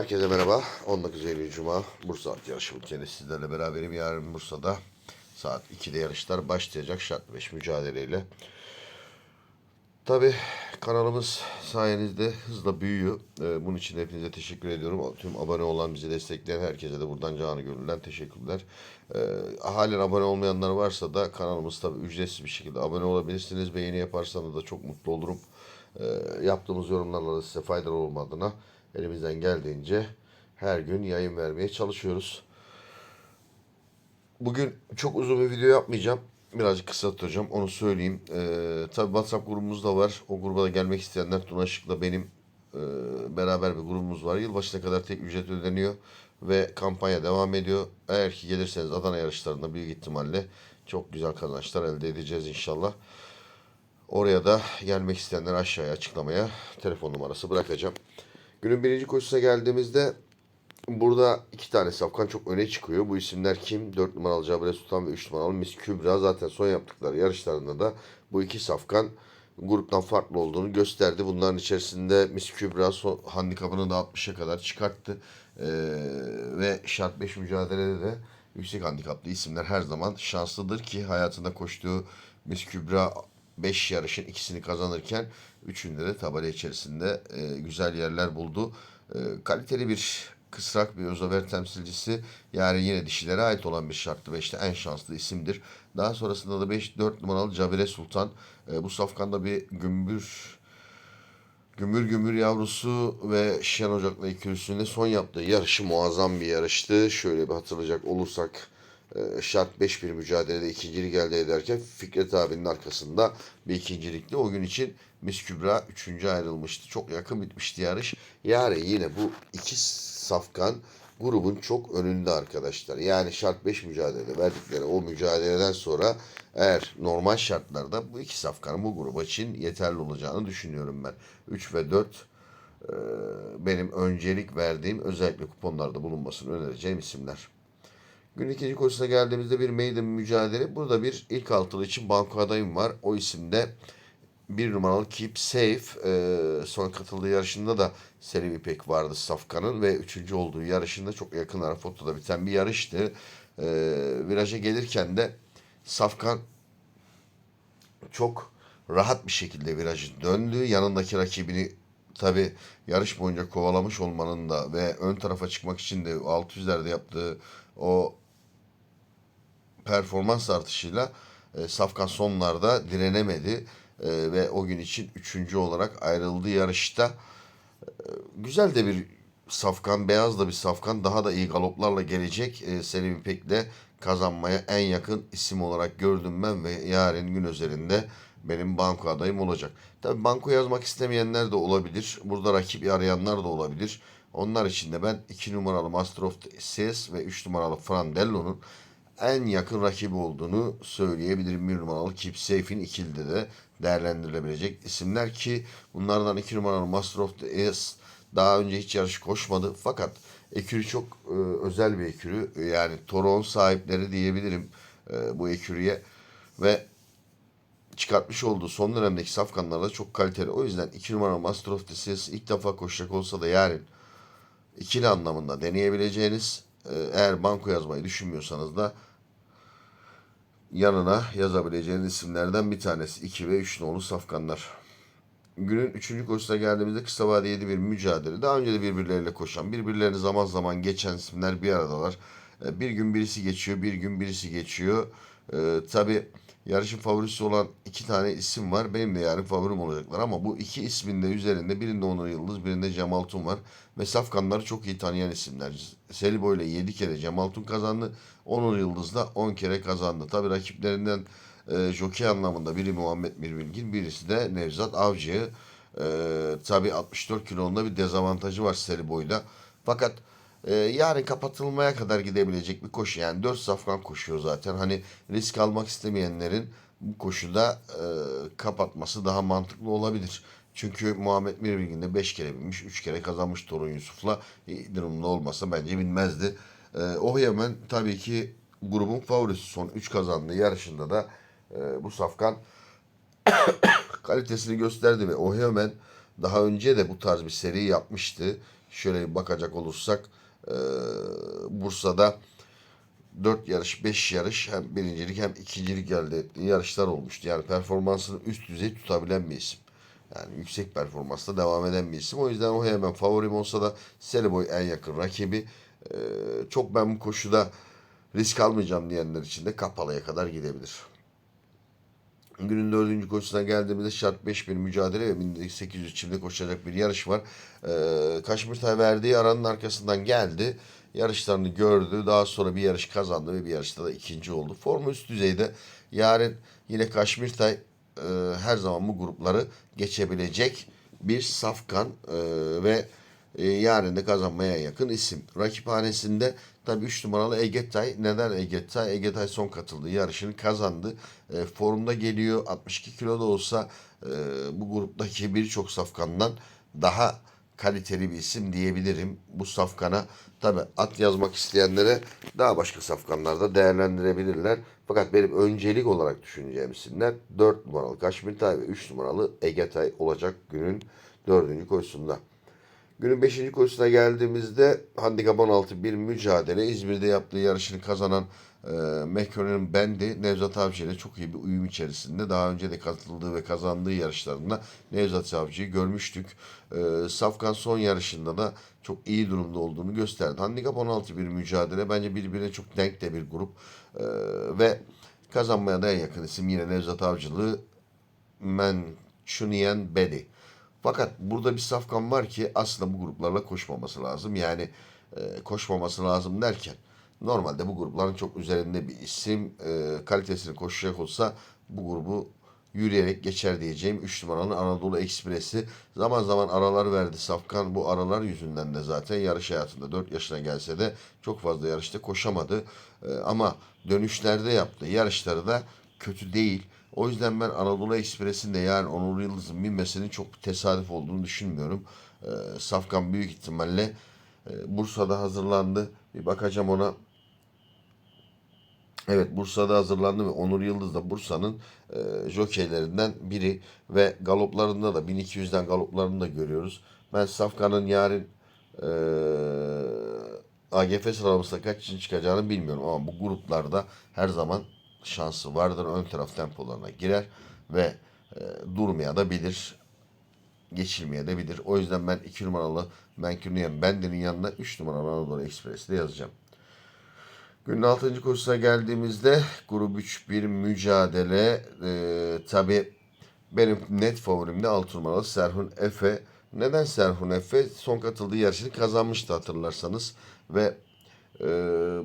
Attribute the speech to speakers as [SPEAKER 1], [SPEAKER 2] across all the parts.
[SPEAKER 1] Herkese merhaba. 19 Eylül Cuma Bursa at yarışı bülteni sizlerle beraberim. Yarın Bursa'da saat 2'de yarışlar başlayacak şart 5 mücadeleyle. Tabi kanalımız sayenizde hızla büyüyor. Ee, bunun için hepinize teşekkür ediyorum. Tüm abone olan, bizi destekleyen herkese de buradan canı gönülden teşekkürler. Ee, halen abone olmayanlar varsa da kanalımız tabi ücretsiz bir şekilde abone olabilirsiniz. Beğeni yaparsanız da çok mutlu olurum. Ee, yaptığımız yorumlarla da size faydalı olmadığına elimizden geldiğince her gün yayın vermeye çalışıyoruz. Bugün çok uzun bir video yapmayacağım. Birazcık kısa tutacağım. Onu söyleyeyim. Ee, tabii WhatsApp grubumuz da var. O gruba da gelmek isteyenler Tuna benim e, beraber bir grubumuz var. Yılbaşına kadar tek ücret ödeniyor. Ve kampanya devam ediyor. Eğer ki gelirseniz Adana yarışlarında büyük ihtimalle çok güzel kazançlar elde edeceğiz inşallah. Oraya da gelmek isteyenler aşağıya açıklamaya telefon numarası bırakacağım. Günün birinci koşusuna geldiğimizde burada iki tane safkan çok öne çıkıyor. Bu isimler kim? 4 numaralı Cabre Sultan ve 3 numaralı Miss Kübra. Zaten son yaptıkları yarışlarında da bu iki safkan gruptan farklı olduğunu gösterdi. Bunların içerisinde Miss Kübra son, handikapını da 60'a kadar çıkarttı. Ee, ve şart 5 mücadelede de yüksek handikaplı isimler her zaman şanslıdır ki hayatında koştuğu Miss Kübra 5 yarışın ikisini kazanırken üçünde de tabela içerisinde e, güzel yerler buldu. E, kaliteli bir kısrak bir özaver temsilcisi yani yine dişilere ait olan bir şartlı beşte en şanslı isimdir. Daha sonrasında da 5 4 numaralı Cabire Sultan e, bu safkanda bir gümbür Gümbür Gümbür yavrusu ve Şen Ocak'la ikilisiyle son yaptığı yarışı muazzam bir yarıştı. Şöyle bir hatırlayacak olursak şart 5 bir mücadelede ikincilik elde ederken Fikret abinin arkasında bir ikincilikli. O gün için Mis Kübra üçüncü ayrılmıştı. Çok yakın bitmişti yarış. Yani yine bu iki safkan grubun çok önünde arkadaşlar. Yani şart 5 mücadele verdikleri o mücadeleden sonra eğer normal şartlarda bu iki safkanın bu gruba için yeterli olacağını düşünüyorum ben. 3 ve 4 e, benim öncelik verdiğim özellikle kuponlarda bulunmasını önereceğim isimler. Gün ikinci koşusuna geldiğimizde bir maiden mücadele. Burada bir ilk altılı için banko adayım var. O isimde bir numaralı Keep Safe. Ee, son katıldığı yarışında da Selim İpek vardı Safkan'ın ve üçüncü olduğu yarışında çok yakın ara fotoda biten bir yarıştı. Ee, viraja gelirken de Safkan çok rahat bir şekilde virajı döndü. Yanındaki rakibini tabi yarış boyunca kovalamış olmanın da ve ön tarafa çıkmak için de 600'lerde yaptığı o performans artışıyla e, Safkan sonlarda direnemedi E, ve o gün için üçüncü olarak ayrıldı yarışta. E, güzel de bir Safkan, beyaz da bir Safkan daha da iyi galoplarla gelecek. E, Selim İpek'le kazanmaya en yakın isim olarak gördüm ben ve yarın gün üzerinde benim banko adayım olacak. Tabi banko yazmak istemeyenler de olabilir. Burada rakip arayanlar da olabilir. Onlar için de ben 2 numaralı Master of Seas ve 3 numaralı Frandello'nun en yakın rakibi olduğunu söyleyebilirim. Bir numaralı Keep Safe'in ikilide de değerlendirilebilecek isimler ki bunlardan iki numaralı Master of the Ace daha önce hiç yarış koşmadı. Fakat ekürü çok e, özel bir ekürü. Yani Toron sahipleri diyebilirim e, bu ekürüye. Ve çıkartmış olduğu son dönemdeki safkanlar da çok kaliteli. O yüzden iki numaralı Master of the Seas ilk defa koşacak olsa da yarın ikili anlamında deneyebileceğiniz e, eğer banko yazmayı düşünmüyorsanız da yanına yazabileceğiniz isimlerden bir tanesi. 2 ve 3 nolu safkanlar. Günün 3. koşusuna geldiğimizde kısa vadeli bir mücadele. Daha önce de birbirleriyle koşan, birbirlerini zaman zaman geçen isimler bir aradalar. E, Bir gün birisi geçiyor, bir gün birisi geçiyor. Ee, Tabi yarışın favorisi olan iki tane isim var. Benim de yarın favorim olacaklar ama bu iki ismin de üzerinde birinde Onur Yıldız, birinde Cemal Tun var. Ve Safkanları çok iyi tanıyan isimler. Selibo ile 7 kere Cemal Tun kazandı. Onur Yıldız da 10 kere kazandı. Tabi rakiplerinden e, jockey anlamında biri Muhammed Mirbilgin, birisi de Nevzat Avcı. E, tabi 64 kilonunda bir dezavantajı var Selibo'yla. Fakat e, yarın kapatılmaya kadar gidebilecek bir koşu. Yani 4 safkan koşuyor zaten. Hani risk almak istemeyenlerin bu koşuda e, kapatması daha mantıklı olabilir. Çünkü Muhammed Mirbilgin de 5 kere binmiş, 3 kere kazanmış Torun Yusuf'la. Durumda olmasa bence binmezdi. E, o tabii ki grubun favorisi son 3 kazandığı yarışında da e, bu safkan kalitesini gösterdi ve o daha önce de bu tarz bir seri yapmıştı. şöyle bir bakacak olursak e, Bursa'da 4 yarış, 5 yarış hem birincilik hem ikincilik elde ettiği yarışlar olmuştu. Yani performansını üst düzey tutabilen bir isim. Yani yüksek performansla devam eden bir isim. O yüzden o hemen favorim olsa da Seriboy en yakın rakibi. Ee, çok ben bu koşuda risk almayacağım diyenler için de kapalıya kadar gidebilir. Günün dördüncü koşusuna geldiğimizde şart 5 bir mücadele ve 1800 çimde koşacak bir yarış var. Ee, Kaşmirtay verdiği aranın arkasından geldi. Yarışlarını gördü. Daha sonra bir yarış kazandı ve bir yarışta da ikinci oldu. Formu üst düzeyde. Yarın yine Kaşmirtay e, her zaman bu grupları geçebilecek bir safkan e, ve e, yarın da kazanmaya yakın isim. Rakiphanesinde tabii 3 numaralı Egetay. Neden Egetay? Egetay son katıldığı yarışını kazandı. E, formda geliyor. 62 kilo da olsa e, bu gruptaki birçok safkandan daha kaliteli bir isim diyebilirim. Bu safkana tabi at yazmak isteyenlere daha başka safkanlarda değerlendirebilirler. Fakat benim öncelik olarak düşüneceğim isimler 4 numaralı Kaşmirtay ve 3 numaralı Egetay olacak günün 4. koşusunda. Günün 5. koşusuna geldiğimizde handikap 16 bir mücadele. İzmir'de yaptığı yarışını kazanan e, Mekke'nin Bendi Nevzat Avcı ile çok iyi bir uyum içerisinde. Daha önce de katıldığı ve kazandığı yarışlarında Nevzat Avcı'yı görmüştük. E, Safkan son yarışında da çok iyi durumda olduğunu gösterdi. Handikap 16 bir mücadele. Bence birbirine çok denk de bir grup. E, ve kazanmaya da en yakın isim yine Nevzat Avcılı Manchunian Bedi. Fakat burada bir safkan var ki aslında bu gruplarla koşmaması lazım. Yani e, koşmaması lazım derken normalde bu grupların çok üzerinde bir isim e, kalitesini koşacak olsa bu grubu yürüyerek geçer diyeceğim 3 numaralı Anadolu Ekspresi. Zaman zaman aralar verdi Safkan. Bu aralar yüzünden de zaten yarış hayatında 4 yaşına gelse de çok fazla yarışta koşamadı. E, ama dönüşlerde yaptığı yarışları da kötü değil. O yüzden ben Anadolu Ekspresi'nde yani Onur Yıldız'ın binmesinin çok tesadüf olduğunu düşünmüyorum. E, Safkan büyük ihtimalle e, Bursa'da hazırlandı. Bir bakacağım ona. Evet Bursa'da hazırlandı ve Onur Yıldız da Bursa'nın e, jokeylerinden biri ve galoplarında da 1200'den galoplarını da görüyoruz. Ben Safkan'ın yarın e, AGF sıralamasında kaç için çıkacağını bilmiyorum ama bu gruplarda her zaman şansı vardır. Ön taraf tempolarına girer ve e, durmaya da bilir. Geçilmeye de bilir. O yüzden ben 2 numaralı Menkürniyen Bender'in yanına 3 numaralı Anadolu Ekspres'i de yazacağım. Günün 6. koşusuna geldiğimizde grup 3 bir mücadele. Ee, Tabi benim net favorim de 6 numaralı Serhun Efe. Neden Serhun Efe? Son katıldığı yarışını kazanmıştı hatırlarsanız. Ve e,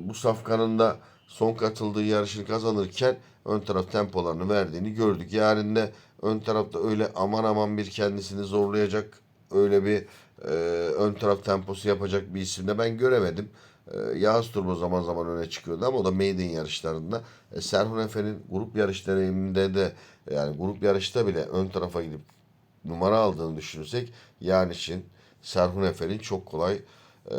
[SPEAKER 1] bu safkanın da son katıldığı yarışını kazanırken ön taraf tempolarını verdiğini gördük. Yarın da ön tarafta öyle aman aman bir kendisini zorlayacak öyle bir e, ön taraf temposu yapacak bir isim de ben göremedim. E, Yağız Turbo zaman zaman öne çıkıyordu ama o da maiden yarışlarında. E, Serhun Efe'nin grup yarış deneyiminde de yani grup yarışta bile ön tarafa gidip numara aldığını düşünürsek yani için Serhun Efe'nin çok kolay e,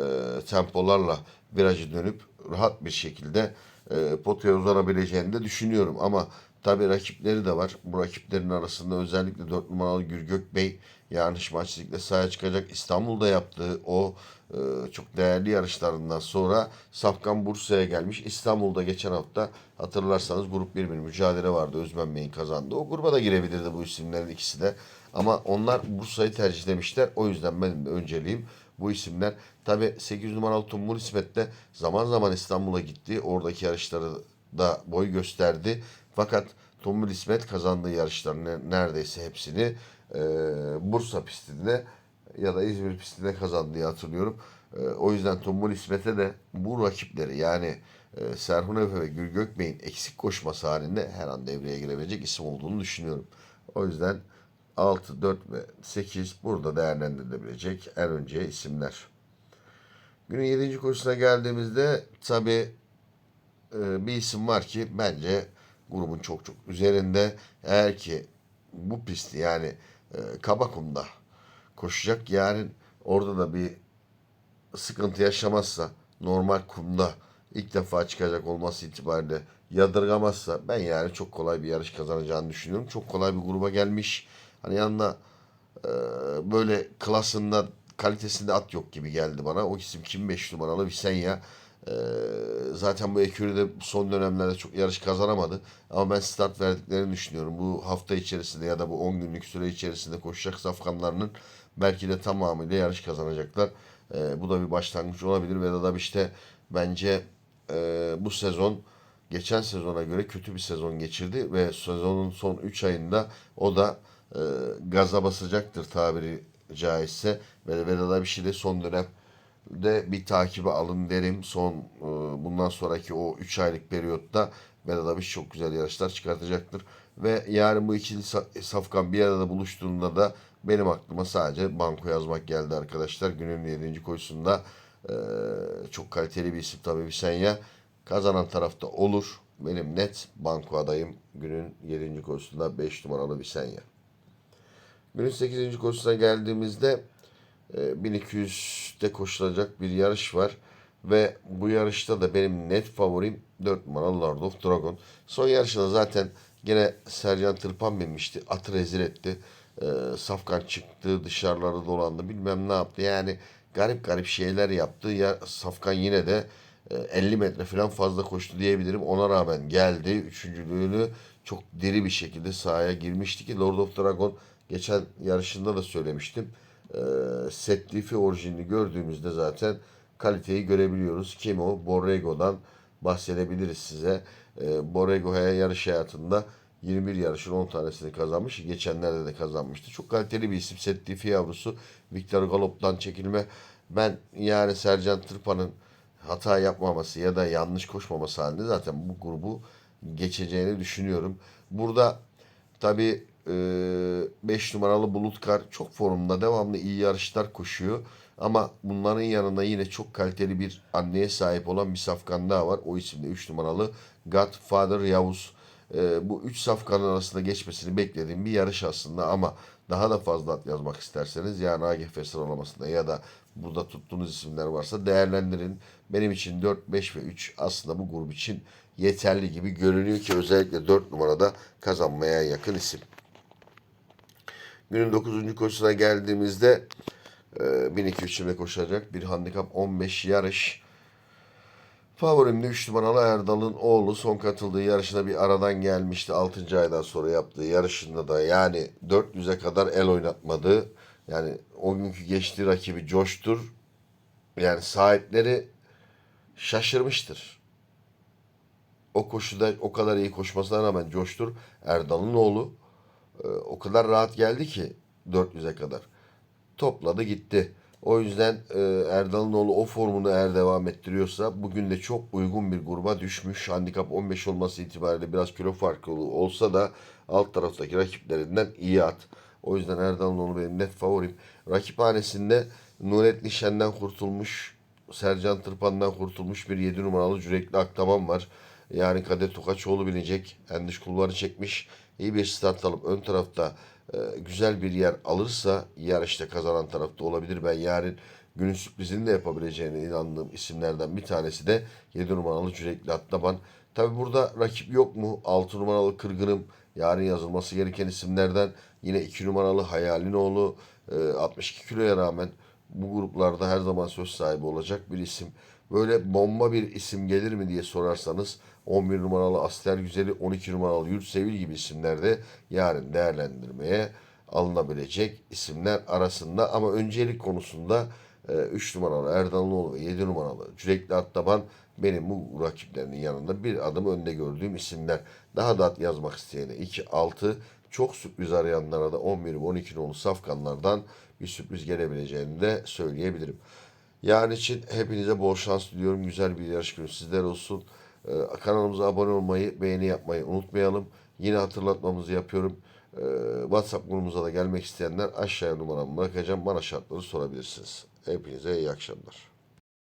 [SPEAKER 1] tempolarla virajı dönüp rahat bir şekilde e, potaya uzanabileceğini de düşünüyorum. Ama tabi rakipleri de var. Bu rakiplerin arasında özellikle 4 numaralı Gürgök Bey yanlış maçlıkla sahaya çıkacak. İstanbul'da yaptığı o e, çok değerli yarışlarından sonra Safkan Bursa'ya gelmiş. İstanbul'da geçen hafta hatırlarsanız grup 1 bir mücadele vardı. Özmen Bey'in kazandı. O gruba da girebilirdi bu isimlerin ikisi de. Ama onlar Bursa'yı tercihlemişler. O yüzden benim de önceliğim bu isimler. Tabi 8 numaralı Tumbul İsmet de zaman zaman İstanbul'a gitti. Oradaki yarışları da boy gösterdi. Fakat Tumbul İsmet kazandığı yarışların neredeyse hepsini e, Bursa pistinde ya da İzmir pistinde kazandı diye hatırlıyorum. E, o yüzden Tumbul İsmet'e de bu rakipleri yani e, Serhun Efe ve Gül Gökbey'in eksik koşması halinde her an devreye girebilecek isim olduğunu düşünüyorum. O yüzden 6, 4 ve 8 burada değerlendirilebilecek en önce isimler. Günün 7. koşusuna geldiğimizde tabi bir isim var ki bence grubun çok çok üzerinde. Eğer ki bu pisti yani e, Kabakum'da koşacak yarın orada da bir sıkıntı yaşamazsa normal kumda ilk defa çıkacak olması itibariyle yadırgamazsa ben yani çok kolay bir yarış kazanacağını düşünüyorum. Çok kolay bir gruba gelmiş. Hani yanına e, böyle klasında kalitesinde at yok gibi geldi bana. O isim kim 5 numaralı Visenya. Ee, zaten bu ekürü de son dönemlerde çok yarış kazanamadı. Ama ben start verdiklerini düşünüyorum. Bu hafta içerisinde ya da bu 10 günlük süre içerisinde koşacak safkanlarının belki de tamamıyla yarış kazanacaklar. Ee, bu da bir başlangıç olabilir. Vedat abi işte bence e, bu sezon geçen sezona göre kötü bir sezon geçirdi ve sezonun son 3 ayında o da e, gaza basacaktır tabiri caizse. Ve Vedat abi işte son dönemde bir takibe alın derim. Son e, bundan sonraki o 3 aylık periyotta Vedat abi çok güzel yarışlar çıkartacaktır. Ve yarın bu ikili sa- safkan bir arada buluştuğunda da benim aklıma sadece banko yazmak geldi arkadaşlar. Günün 7. koşusunda e, çok kaliteli bir isim tabii Visenya. Kazanan tarafta olur. Benim net banko adayım günün 7. koşusunda 5 numaralı Visenya. Günün 8. koşusuna geldiğimizde e, 1200'de koşulacak bir yarış var. Ve bu yarışta da benim net favorim 4 numaralı Lord of Dragon. Son yarışında zaten gene Sercan Tırpan binmişti. Atı rezil etti. E, Safkan çıktı dışarıları dolandı bilmem ne yaptı. Yani garip garip şeyler yaptı. Ya Safkan yine de e, 50 metre falan fazla koştu diyebilirim. Ona rağmen geldi. Üçüncülüğünü çok diri bir şekilde sahaya girmişti ki Lord of Dragon geçen yarışında da söylemiştim. E, Setlifi orijinini gördüğümüzde zaten kaliteyi görebiliyoruz. Kim o? Borrego'dan bahsedebiliriz size. E, Borrego'ya yarış hayatında 21 yarışın 10 tanesini kazanmış. Geçenlerde de kazanmıştı. Çok kaliteli bir isim. Setlifi yavrusu. Victor Galop'tan çekilme. Ben yani Sercan Tırpan'ın hata yapmaması ya da yanlış koşmaması halinde zaten bu grubu geçeceğini düşünüyorum. Burada tabii 5 numaralı Bulutkar çok formda devamlı iyi yarışlar koşuyor. Ama bunların yanında yine çok kaliteli bir anneye sahip olan bir safkan daha var. O isimde 3 numaralı Godfather Yavuz. Ee, bu 3 safkanın arasında geçmesini beklediğim bir yarış aslında ama daha da fazla at yazmak isterseniz yani AGF sıralamasında ya da burada tuttuğunuz isimler varsa değerlendirin. Benim için 4, 5 ve 3 aslında bu grup için yeterli gibi görünüyor ki özellikle 4 numarada kazanmaya yakın isim. Günün 9. koşusuna geldiğimizde e, 1200 ile koşacak bir handikap 15 yarış. Favorim de 3 numaralı Erdal'ın oğlu son katıldığı yarışına bir aradan gelmişti. 6. aydan sonra yaptığı yarışında da yani 400'e kadar el oynatmadı. Yani o günkü geçtiği rakibi Coştur. Yani sahipleri şaşırmıştır. O koşuda o kadar iyi koşmasına rağmen Coştur Erdal'ın oğlu e, o kadar rahat geldi ki 400'e kadar. Topladı gitti. O yüzden e, Erdal'ın o formunu eğer devam ettiriyorsa bugün de çok uygun bir gruba düşmüş. Handikap 15 olması itibariyle biraz kilo farkı olsa da alt taraftaki rakiplerinden iyi at. O yüzden Erdal'ın oğlu benim net favorim. Rakiphanesinde Nurettin Şen'den kurtulmuş, Sercan Tırpan'dan kurtulmuş bir 7 numaralı Cürekli Aktaban var. Yani Kadet Tokaçoğlu binecek. Endiş kulvarı çekmiş. İyi bir start alıp ön tarafta e, güzel bir yer alırsa yarışta kazanan tarafta olabilir. Ben yarın günün sürprizini de yapabileceğine inandığım isimlerden bir tanesi de 7 numaralı Cürekli Aktaban. Tabi burada rakip yok mu? 6 numaralı Kırgınım yarın yazılması gereken isimlerden. Yine 2 numaralı Hayalinoğlu e, 62 kiloya rağmen bu gruplarda her zaman söz sahibi olacak bir isim. Böyle bomba bir isim gelir mi diye sorarsanız 11 numaralı Aster Güzeli, 12 numaralı Yurtsevil gibi isimlerde yarın değerlendirmeye alınabilecek isimler arasında. Ama öncelik konusunda 3 numaralı Erdaloğlu ve 7 numaralı Cürekli Attaban benim bu rakiplerinin yanında bir adım önde gördüğüm isimler. Daha da yazmak isteyene 2, 6 çok sürpriz arayanlara da 11 ve 12 nolu safkanlardan bir sürpriz gelebileceğini de söyleyebilirim. Yarın için hepinize bol şans diliyorum. Güzel bir yarış günü sizler olsun. Ee, kanalımıza abone olmayı, beğeni yapmayı unutmayalım. Yine hatırlatmamızı yapıyorum. Ee, WhatsApp grubumuza da gelmek isteyenler aşağıya numaramı bırakacağım. Bana şartları sorabilirsiniz. Hepinize iyi akşamlar.